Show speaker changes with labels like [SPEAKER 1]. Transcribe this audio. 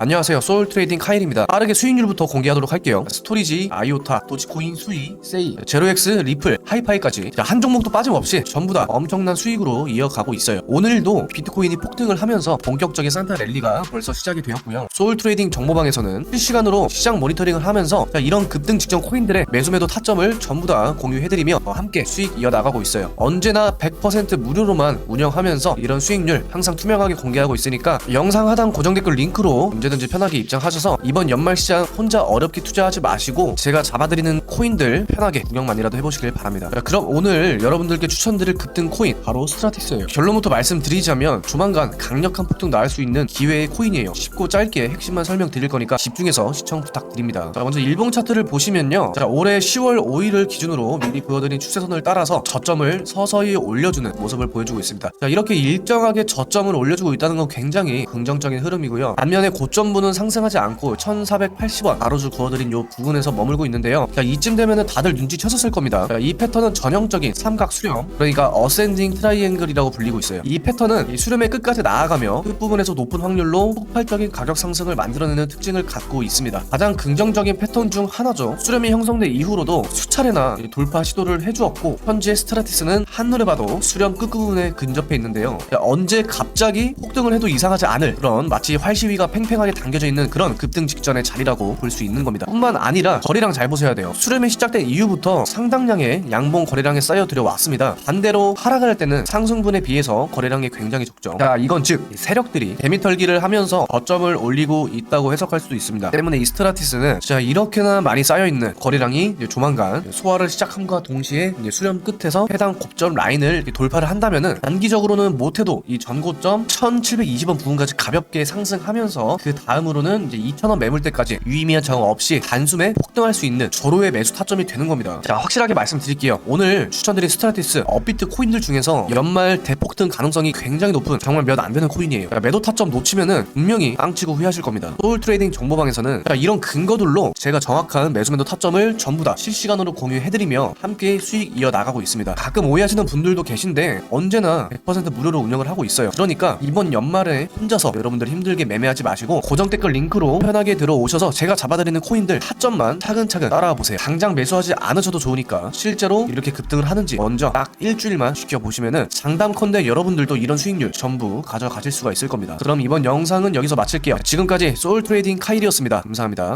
[SPEAKER 1] 안녕하세요. 소울 트레이딩 카일입니다. 빠르게 수익률부터 공개하도록 할게요. 스토리지, 아이오타, 도지코인, 수익, 세이, 제로엑스, 리플, 하이파이까지 자, 한 종목도 빠짐없이 전부 다 엄청난 수익으로 이어가고 있어요. 오늘도 비트코인이 폭등을 하면서 본격적인 산타 랠리가 벌써 시작이 되었고요. 소울 트레이딩 정보방에서는 실시간으로 시장 모니터링을 하면서 자, 이런 급등 직전 코인들의 매수매도 타점을 전부 다 공유해드리며 어, 함께 수익 이어나가고 있어요. 언제나 100% 무료로만 운영하면서 이런 수익률 항상 투명하게 공개하고 있으니까 영상 하단 고정 댓글 링크로 언제든지 편하게 입장하셔서 이번 연말 시장 혼자 어렵게 투자하지 마시고 제가 잡아드리는 코인들 편하게 구경만이라도 해보시길 바랍니다. 자, 그럼 오늘 여러분들께 추천드릴 급등 코인 바로 스트라티스예요. 결론부터 말씀드리자면 조만간 강력한 폭등 나올 수 있는 기회의 코인이에요. 쉽고 짧게 핵심만 설명드릴 거니까 집중해서 시청 부탁드립니다. 자, 먼저 일봉 차트를 보시면요. 자, 올해 10월 5일을 기준으로 미리 보여드린 추세선을 따라서 저점을 서서히 올려주는 모습을 보여주고 있습니다. 자, 이렇게 일정하게 저점을 올려주고 있다는 건 굉장히 긍정적인 흐름이고요. 반면에 고점 부는 상승하지 않고 1480원 가로주 그어드린 요 부분에서 머물고 있는데요. 자, 이쯤 되면은 다들 눈치채셨을 겁니다. 자, 이 패턴은 전형적인 삼각 수렴, 그러니까 어센딩 트라이앵글이라고 불리고 있어요. 이 패턴은 이 수렴의 끝까지 나아가며 끝부분에서 높은 확률로 폭발적인 가격 상승을 만들어내는 특징을 갖고 있습니다. 가장 긍정적인 패턴 중 하나죠. 수렴이 형성된 이후로도 수차례나 이 돌파 시도를 해주었고 현재 스트라티스는 한눈에 봐도 수렴 끝부분에 근접해 있는데요. 자, 언제 갑자기 폭등을 해도 이상하지 않을 그런 마치 활시위가 팽팽 하게 당겨져 있는 그런 급등 직전의 자리라고 볼 수 있는 겁니다. 뿐만 아니라 거래량 잘 보셔야 돼요. 수렴이 시작된 이후부터 상당량의 양봉 거래량에 쌓여 들어왔습니다. 반대로 하락할 때는 상승분에 비해서 거래량이 굉장히 적죠. 자, 이건 즉 세력들이 개미털기를 하면서 거점을 올리고 있다고 해석할 수도 있습니다. 때문에 이 스트라티스는 자 이렇게나 많이 쌓여 있는 거래량이 조만간 소화를 시작함과 동시에 수렴 끝에서 해당 고점 라인을 돌파를 한다면은 단기적으로는 못해도 이 전고점 1,720원 부분까지 가볍게 상승하면서 그 다음으로는 이제 2,000원 매물대까지 유의미한 저항 없이 단숨에 폭등할 수 있는 절호의 매수 타점이 되는 겁니다. 자 확실하게 말씀드릴게요. 오늘 추천드린 스트라티스 업비트 코인들 중에서 연말 대폭등 가능성이 굉장히 높은 정말 몇 안 되는 코인이에요. 그러니까 매도 타점 놓치면은 분명히 빵치고 후회하실 겁니다. 소울 트레이딩 정보방에서는 자, 이런 근거들로 제가 정확한 매수 매도 타점을 전부 다 실시간으로 공유해드리며 함께 수익 이어 나가고 있습니다. 가끔 오해하시는 분들도 계신데 언제나 100% 무료로 운영을 하고 있어요. 그러니까 이번 연말에 혼자서 여러분들 힘들게 매매하지 마시고 고정 댓글 링크로 편하게 들어오셔서 제가 잡아드리는 코인들 타점만 차근차근 따라와 보세요. 당장 매수하지 않으셔도 좋으니까 실제로 이렇게 급등을 하는지 먼저 딱 일주일만 지켜보시면은 장담컨대 여러분들도 이런 수익률 전부 가져가실 수가 있을 겁니다. 그럼 이번 영상은 여기서 마칠게요. 지금까지 소울 트레이딩 카일이었습니다. 감사합니다.